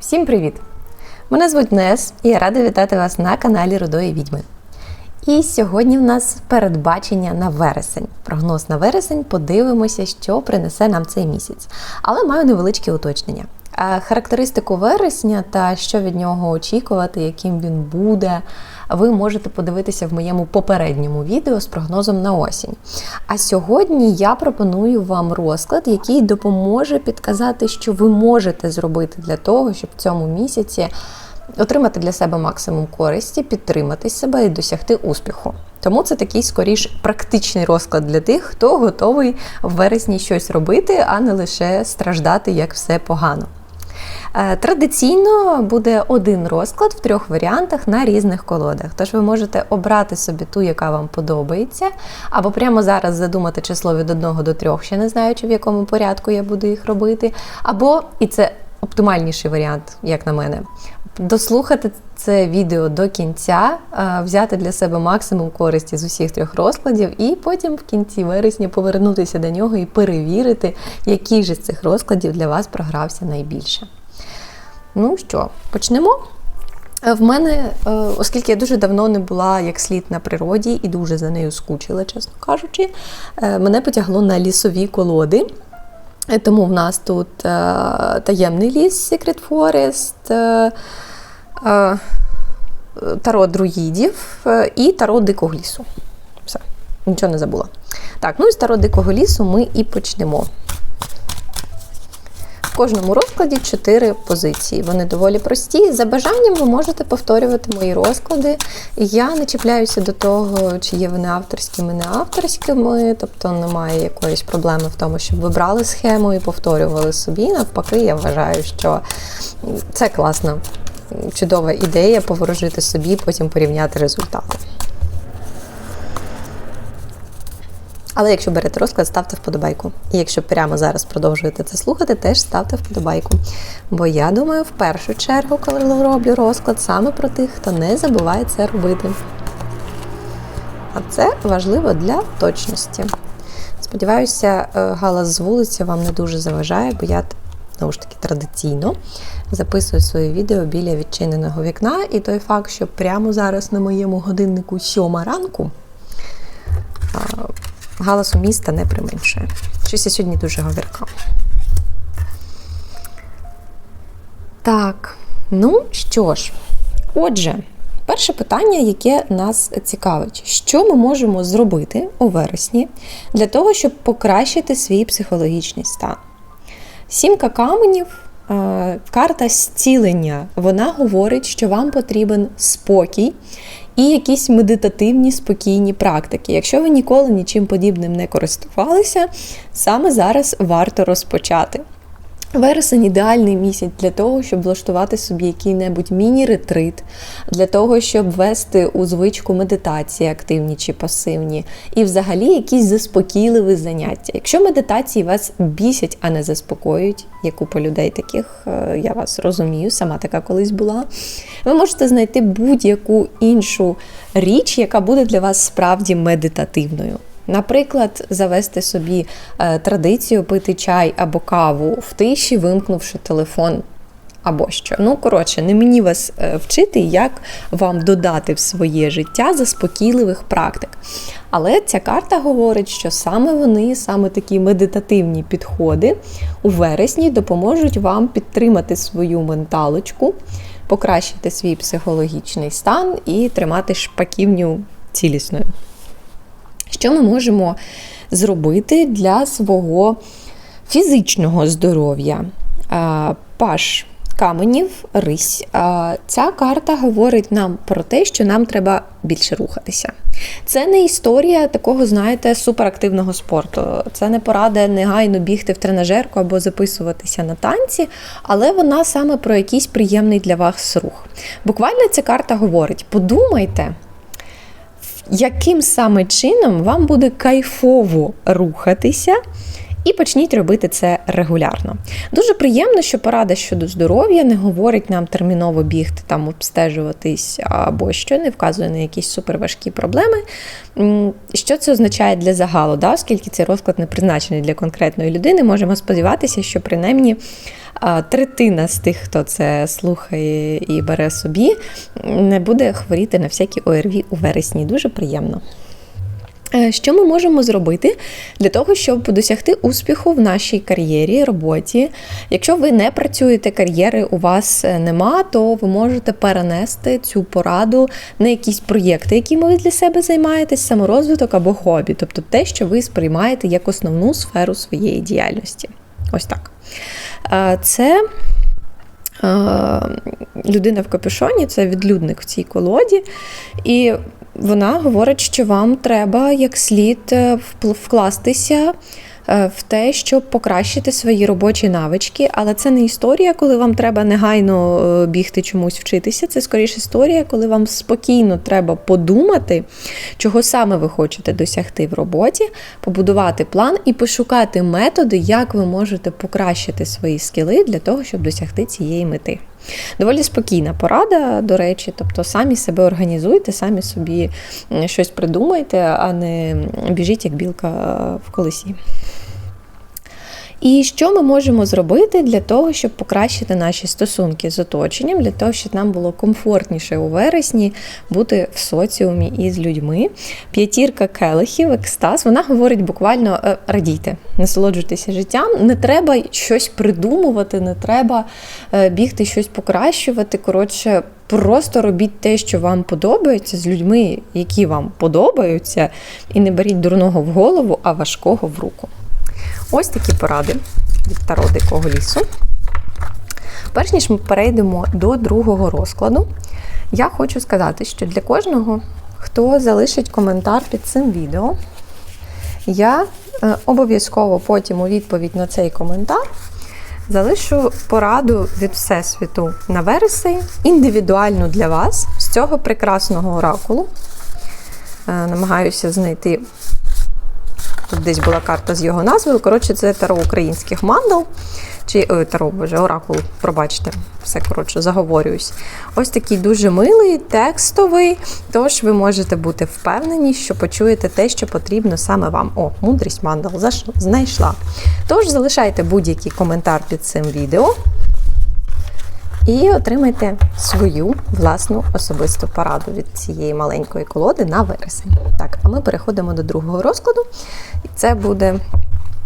Всім привіт! Мене звуть Нес і я рада вітати вас на каналі Рудої Відьми. І сьогодні в нас передбачення на вересень. Прогноз на вересень, подивимося, що принесе нам цей місяць. Але маю невеличке уточнення. Е, Характеристику вересня та що від нього очікувати, яким він буде, ви можете подивитися в моєму попередньому відео з прогнозом на осінь. А сьогодні я пропоную вам розклад, який допоможе підказати, що ви можете зробити для того, щоб в цьому місяці отримати для себе максимум користі, підтримати себе і досягти успіху. Тому це такий скоріш практичний розклад для тих, хто готовий в вересні щось робити, а не лише страждати, як все погано. Е, Традиційно буде один розклад в трьох варіантах на різних колодах. Тож ви можете обрати собі ту, яка вам подобається, або прямо зараз задумати число від 1 до 3, ще не знаючи, в якому порядку я буду їх робити. Або, і це оптимальніший варіант, як на мене, дослухати це відео до кінця, е, взяти для себе максимум користі з усіх трьох розкладів, і потім в кінці вересня повернутися до нього і перевірити, який же з цих розкладів для вас програвся найбільше. Ну що, почнемо? Е, В мене, е, оскільки я дуже давно не була як слід на природі і дуже за нею скучила, чесно кажучи, е, мене потягло на лісові колоди. Тому в нас тут таємний ліс Secret Forest, таро друїдів і таро дикого лісу. Все, нічого не забула. Так, ну і з таро дикого лісу ми і почнемо. В кожному розкладі чотири позиції. Вони доволі прості. За бажанням ви можете повторювати мої розклади. Я не чіпляюся до того, чи є вони авторськими, не авторськими, тобто немає якоїсь проблеми в тому, щоб ви брали схему і повторювали собі. Навпаки, я вважаю, що це класна, чудова ідея поворожити собі, потім порівняти результати. Але якщо берете розклад, ставте вподобайку. І якщо прямо зараз продовжуєте це слухати, теж ставте вподобайку. Бо я думаю, в першу чергу, коли роблю розклад, саме про тих, хто не забуває це робити. А це важливо для точності. Сподіваюся, е, галас з вулиці вам не дуже заважає, бо я знову ж таки традиційно записую своє відео біля відчиненого вікна. І той факт, що прямо зараз на моєму годиннику сьома ранку. Галасу міста не применшує. Щось я сьогодні дуже говірка. Так, ну що ж, отже, перше питання, яке нас цікавить: що ми можемо зробити у вересні для того, щоб покращити свій психологічний стан? Сімка каменів. е, Карта зцілення. Вона говорить, що вам потрібен спокій і якісь медитативні спокійні практики. Якщо ви ніколи нічим подібним не користувалися, саме зараз варто розпочати. Вересень ідеальний місяць для того, щоб влаштувати собі який-небудь міні-ретрит, для того, щоб ввести у звичку медитації, активні чи пасивні, і взагалі якісь заспокійливі заняття. Якщо медитації вас бісять, а не заспокоюють, є купа людей таких, е, я вас розумію, сама така колись була. Ви можете знайти будь-яку іншу річ, яка буде для вас справді медитативною. Наприклад, завести собі е, традицію пити чай або каву в тиші, вимкнувши телефон. Або що. Ну, коротше, не мені вас е, вчити, як вам додати в своє життя заспокійливих практик. Але ця карта говорить, що саме вони, саме такі медитативні підходи у вересні допоможуть вам підтримати свою менталочку, покращити свій психологічний стан і тримати шпаківню цілісною. Що ми можемо зробити для свого фізичного здоров'я? Паш каменів, рись. Ця карта говорить нам про те, що нам треба більше рухатися. Це не історія такого, знаєте, суперактивного спорту. Це не порада негайно бігти в тренажерку або записуватися на танці, але вона саме про якийсь приємний для вас рух. Буквально ця карта говорить: подумайте яким саме чином вам буде кайфово рухатися, І почніть робити це регулярно. Дуже приємно, що порада щодо здоров'я не говорить нам терміново бігти, там обстежуватись або що, не вказує на якісь суперважкі проблеми. Що це означає для загалу? Да? Оскільки цей розклад не призначений для конкретної людини, можемо сподіватися, що принаймні третина з тих, хто це слухає і бере собі, не буде хворіти на всякі ОРВІ у вересні. Дуже приємно. Е, що ми можемо зробити для того, щоб досягти успіху в нашій кар'єрі, роботі? Якщо ви не працюєте кар'єри, у вас е, нема, то ви можете перенести цю пораду на якісь проєкти, якими ви для себе займаєтесь, саморозвиток або хобі, тобто те, що ви сприймаєте як основну сферу своєї діяльності. Ось так. Е, це людина в капюшоні, це відлюдник в цій колоді. І вона говорить, що вам треба як слід е, вкластися е, в те, щоб покращити свої робочі навички. Але це не історія, коли вам треба негайно е, бігти чомусь вчитися. Це скоріше історія, коли вам спокійно треба подумати, чого саме ви хочете досягти в роботі, побудувати план і пошукати методи, як ви можете покращити свої скіли для того, щоб досягти цієї мети. Доволі спокійна порада, до речі, тобто самі себе організуйте, самі собі щось придумайте, а не біжіть як білка в колесі. І що ми можемо зробити для того, щоб покращити наші стосунки з оточенням, для того, щоб нам було комфортніше у вересні бути в соціумі із людьми. П'ятірка келихів, екстаз, вона говорить буквально е, радійте, насолоджуйтеся життям. Не треба щось придумувати, не треба е, бігти щось покращувати. Коротше. Просто робіть те, що вам подобається, з людьми, які вам подобаються, і не беріть дурного в голову, а важкого в руку. Ось такі поради від Таро Дикого лісу. Перш ніж ми перейдемо до другого розкладу, я хочу сказати, що для кожного, хто залишить коментар під цим відео, я е, обов'язково потім у відповідь на цей коментар залишу пораду від Всесвіту на вересень, індивідуальну для вас з цього прекрасного оракулу. Е, намагаюся знайти Тут десь була карта з його назвою. Коротше, це таро українських мандал. Чи ой, таро, боже, оракул, пробачте, все коротше, заговорююсь. Ось такий дуже милий, текстовий. Тож ви можете бути впевнені, що почуєте те, що потрібно саме вам. О, мудрість мандал знайшла. Тож залишайте будь-який коментар під цим відео і отримайте свою власну особисту пораду від цієї маленької колоди на вересень. Так, а ми переходимо до другого розкладу. І це буде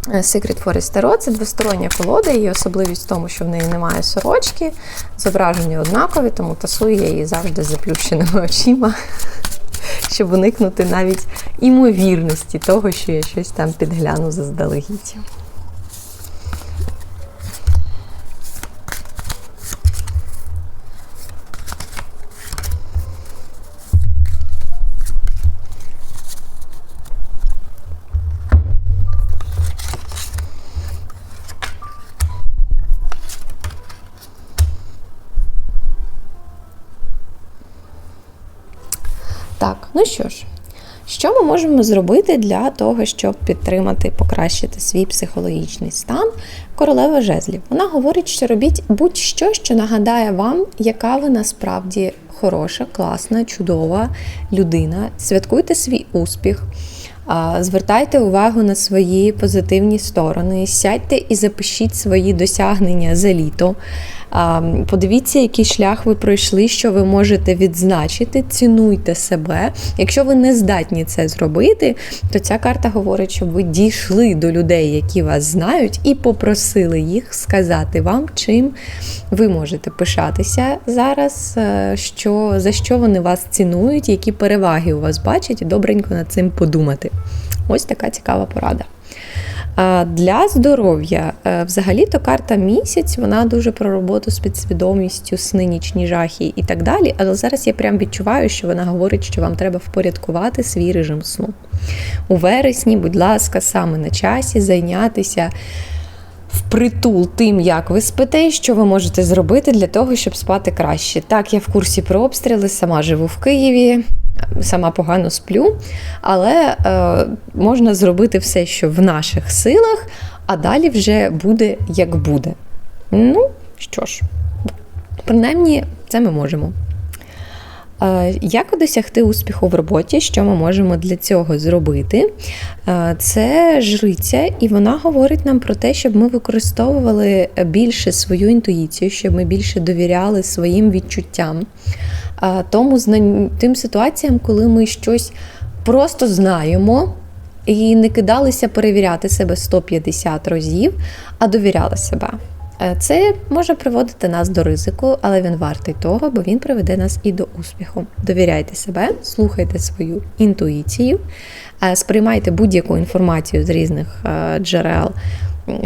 е, Secret Forest Tarot. Це двостороння колода, її особливість в тому, що в неї немає сорочки, зображення однакові, тому тасую я її завжди з заплющеними очима. Щоб уникнути навіть імовірності того, що я щось там підгляну заздалегідь. Ну що ж, що ми можемо зробити для того, щоб підтримати, покращити свій психологічний стан? Королева жезлів. Вона говорить, що робіть будь-що, що нагадає вам, яка ви насправді хороша, класна, чудова людина. Святкуйте свій успіх. Звертайте увагу на свої позитивні сторони, сядьте і запишіть свої досягнення за літо. Подивіться, який шлях ви пройшли, що ви можете відзначити, цінуйте себе. Якщо ви не здатні це зробити, то ця карта говорить, щоб ви дійшли до людей, які вас знають, і попросили їх сказати вам, чим ви можете пишатися зараз, е, що, за що вони вас цінують, які переваги у вас бачать, і добренько над цим подумати. Ось така цікава порада. Для здоров'я е, взагалі-то карта місяць, вона дуже про роботу з підсвідомістю, сни, нічні жахи і так далі. Але зараз я прям відчуваю, що вона говорить, що вам треба впорядкувати свій режим сну. У вересні, будь ласка, саме на часі зайнятися. Впритул тим, як ви спите, що ви можете зробити для того, щоб спати краще. Так, я в курсі про обстріли, сама живу в Києві сама погано сплю, але е, можна зробити все, що в наших силах, а далі вже буде як буде. Ну, що ж, принаймні, це ми можемо. Е, як досягти успіху в роботі? Що ми можемо для цього зробити? Е, це жриця, і вона говорить нам про те, щоб ми використовували більше свою інтуїцію, щоб ми більше довіряли своїм відчуттям, е, тому тим ситуаціям, коли ми щось просто знаємо. І не кидалися перевіряти себе 150 разів, а довіряли себе. Е, це може приводити нас до ризику, але він вартий того, бо він приведе нас і до успіху. Довіряйте себе, слухайте свою інтуїцію, е, сприймайте будь-яку інформацію з різних е, джерел,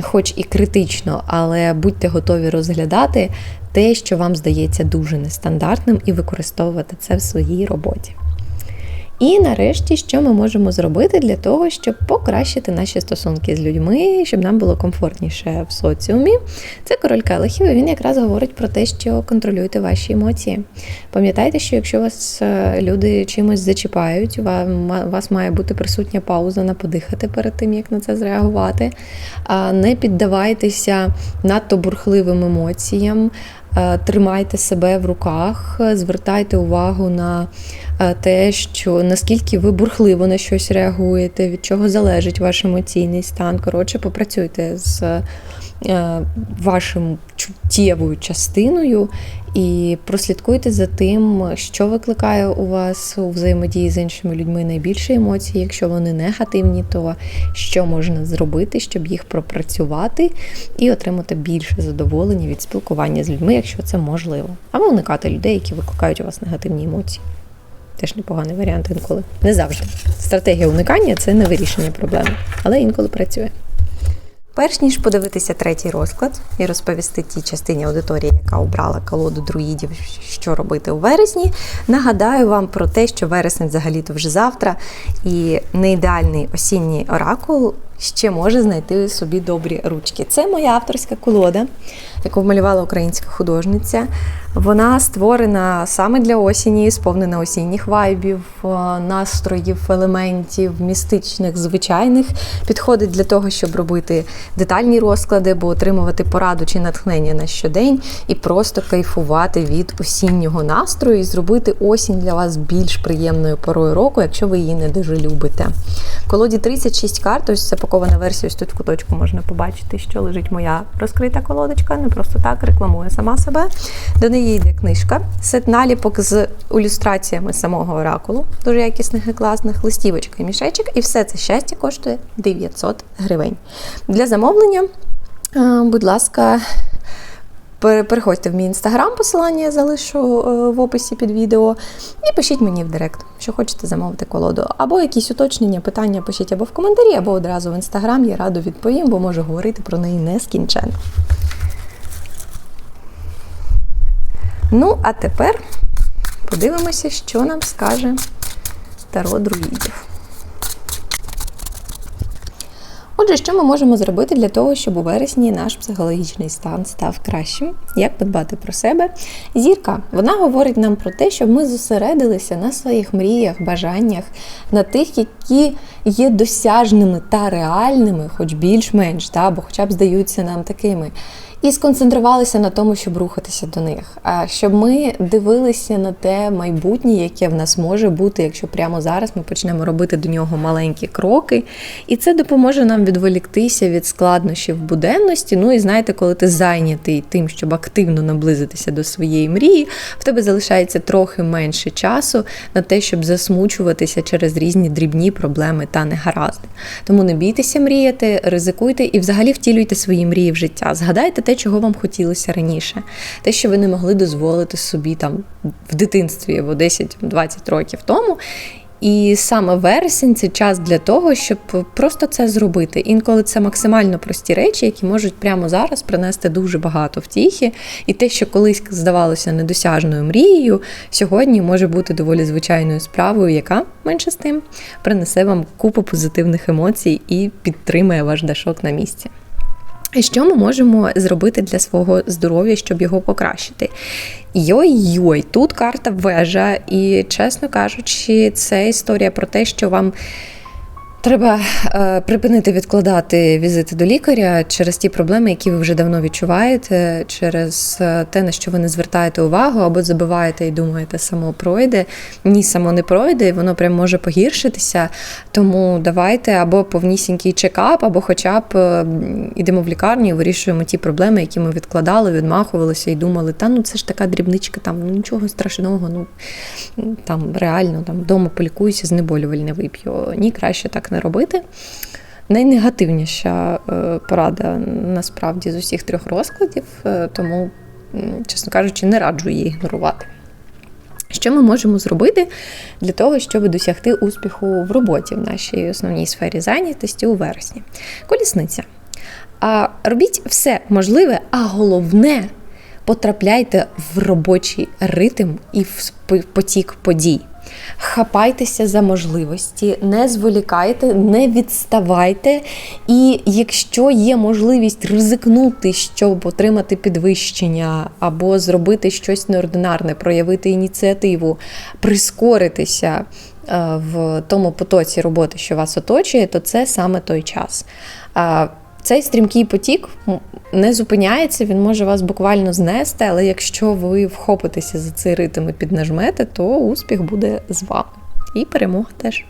хоч і критично, але будьте готові розглядати те, що вам здається дуже нестандартним, і використовувати це в своїй роботі. І нарешті, що ми можемо зробити для того, щоб покращити наші стосунки з людьми, щоб нам було комфортніше в соціумі. Це король Келихів, і він якраз говорить про те, що контролюйте ваші емоції. Пам'ятайте, що якщо вас е, люди чимось зачіпають, у вас має бути присутня пауза на подихати перед тим, як на це зреагувати. Не піддавайтеся надто бурхливим емоціям. Е, тримайте себе в руках, звертайте увагу на е, те, що наскільки ви бурхливо на щось реагуєте, від чого залежить ваш емоційний стан. Коротше, попрацюйте з Е, вашим чуттєвою частиною і прослідкуйте за тим, що викликає у вас у взаємодії з іншими людьми найбільше емоцій. Якщо вони негативні, то що можна зробити, щоб їх пропрацювати і отримати більше задоволення від спілкування з людьми, якщо це можливо, або уникати людей, які викликають у вас негативні емоції. Теж непоганий варіант інколи. Не завжди. Стратегія уникання це не вирішення проблеми, але інколи працює. Перш ніж подивитися третій розклад і розповісти тій частині аудиторії, яка обрала колоду друїдів, що робити у вересні, нагадаю вам про те, що вересень взагалі-то вже завтра, і неідеальний осінній оракул ще може знайти собі добрі ручки. Це моя авторська колода, яку вмалювала українська художниця. Вона створена саме для осені, сповнена осінніх вайбів, е, настроїв, елементів, містичних, звичайних. Підходить для того, щоб робити детальні розклади, або отримувати пораду чи натхнення на щодень і просто кайфувати від осіннього настрою і зробити осінь для вас більш приємною порою року, якщо ви її не дуже любите. В колоді 36 карт, ось запакована версія. Ось тут в куточку можна побачити, що лежить моя розкрита колодочка. Не просто так рекламує сама себе. До неї йде книжка, сет наліпок з ілюстраціями самого оракулу, дуже якісних і класних, листівочка і мішечок. І все це щастя коштує 900 гривень. Для замовлення, будь ласка. Переходьте в мій інстаграм, посилання я залишу е, в описі під відео, і пишіть мені в директ, що хочете замовити колоду. Або якісь уточнення, питання пишіть або в коментарі, або одразу в інстаграм. Я радо відповім, бо можу говорити про неї нескінченно. Ну, а тепер подивимося, що нам скаже Таро друїдів. Отже, що ми можемо зробити для того, щоб у вересні наш психологічний стан став кращим? Як подбати про себе? Зірка вона говорить нам про те, щоб ми зосередилися на своїх мріях, бажаннях, на тих, які є досяжними та реальними, хоч більш-менш, та, або хоча б здаються нам такими і сконцентрувалися на тому, щоб рухатися до них. А щоб ми дивилися на те майбутнє, яке в нас може бути, якщо прямо зараз ми почнемо робити до нього маленькі кроки. І це допоможе нам відволіктися від складнощів буденності. Ну і знаєте, коли ти зайнятий тим, щоб активно наблизитися до своєї мрії, в тебе залишається трохи менше часу на те, щоб засмучуватися через різні дрібні проблеми та негаразди. Тому не бійтеся мріяти, ризикуйте і взагалі втілюйте свої мрії в життя. Згадайте те, чого вам хотілося раніше, те, що ви не могли дозволити собі там в дитинстві або 10-20 років тому. І саме вересень це час для того, щоб просто це зробити. Інколи це максимально прості речі, які можуть прямо зараз принести дуже багато втіхи. І те, що колись здавалося недосяжною мрією, сьогодні може бути доволі звичайною справою, яка менше з тим принесе вам купу позитивних емоцій і підтримає ваш дашок на місці. Що ми можемо зробити для свого здоров'я, щоб його покращити? Йой-йой, тут карта вежа, і, чесно кажучи, це історія про те, що вам Треба е, припинити відкладати візити до лікаря через ті проблеми, які ви вже давно відчуваєте, через е, те, на що ви не звертаєте увагу, або забиваєте і думаєте, само пройде. Ні, само не пройде, і воно прям може погіршитися. Тому давайте або повнісінький чекап, або хоча б е, йдемо в лікарню і вирішуємо ті проблеми, які ми відкладали, відмахувалися і думали, та ну це ж така дрібничка, там ну нічого страшного, ну там реально там вдома полікуюся, знеболювальне вип'ю. Ні, краще так не робити. Найнегативніша е, порада насправді з усіх трьох розкладів, е, тому, чесно кажучи, не раджу її ігнорувати. Що ми можемо зробити для того, щоб досягти успіху в роботі в нашій основній сфері зайнятості у вересні? Колісниця. А робіть все можливе, а головне потрапляйте в робочий ритм і в потік подій. Хапайтеся за можливості, не зволікайте, не відставайте. І якщо є можливість ризикнути, щоб отримати підвищення або зробити щось неординарне, проявити ініціативу, прискоритися е, в тому потоці роботи, що вас оточує, то це саме той час. Цей стрімкий потік не зупиняється, він може вас буквально знести, але якщо ви вхопитеся за цей ритм і піднажмете, то успіх буде з вами. І перемога теж.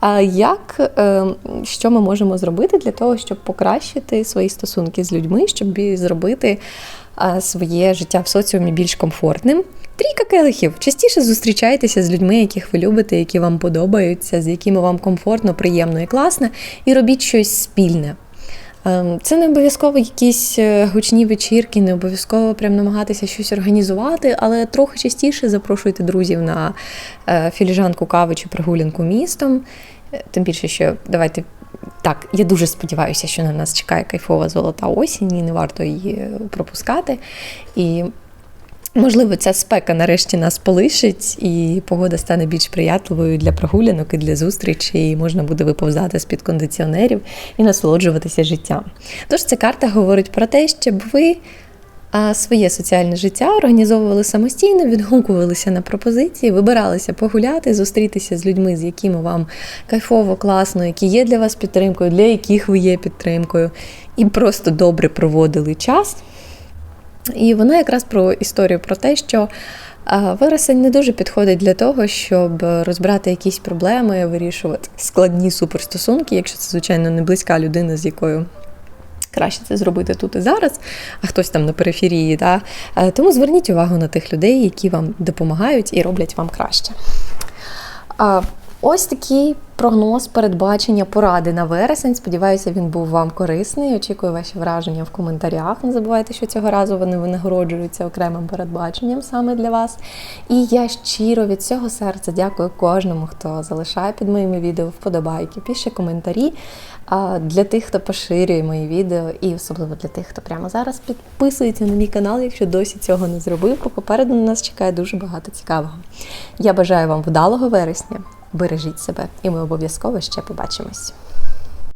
А як е, що ми можемо зробити для того, щоб покращити свої стосунки з людьми, щоб зробити е, своє життя в соціумі більш комфортним? Трійка келихів. Частіше зустрічайтеся з людьми, яких ви любите, які вам подобаються, з якими вам комфортно, приємно і класно, і робіть щось спільне. Ем, Це не обов'язково якісь е, гучні вечірки, не обов'язково прям намагатися щось організувати, але трохи частіше запрошуйте друзів на е, філіжанку кави чи прогулянку містом. Е, Тим більше, що давайте так, я дуже сподіваюся, що на нас чекає кайфова золота осінь, і не варто її пропускати. І Можливо, ця спека нарешті нас полишить, і погода стане більш приятливою для прогулянок і для зустрічей, і можна буде виповзати з-під кондиціонерів і насолоджуватися життям. Тож ця карта говорить про те, щоб ви своє соціальне життя організовували самостійно, відгукувалися на пропозиції, вибиралися погуляти, зустрітися з людьми, з якими вам кайфово, класно, які є для вас підтримкою, для яких ви є підтримкою, і просто добре проводили час. І вона якраз про історію про те, що а, вересень не дуже підходить для того, щоб розбирати якісь проблеми, вирішувати складні суперстосунки, якщо це, звичайно, не близька людина, з якою. Краще це зробити тут і зараз, а хтось там на периферії. Да? Е, Тому зверніть увагу на тих людей, які вам допомагають і роблять вам краще. Ось такий прогноз, передбачення, поради на вересень. Сподіваюся, він був вам корисний. Очікую ваші враження в коментарях. Не забувайте, що цього разу вони винагороджуються окремим передбаченням саме для вас. І я щиро від всього серця дякую кожному, хто залишає під моїми відео вподобайки, пише коментарі. Для тих, хто поширює мої відео, і особливо для тих, хто прямо зараз підписується на мій канал, якщо досі цього не зробив, бо попереду на нас чекає дуже багато цікавого. Я бажаю вам вдалого вересня. Бережіть себе, і ми обов'язково ще побачимось.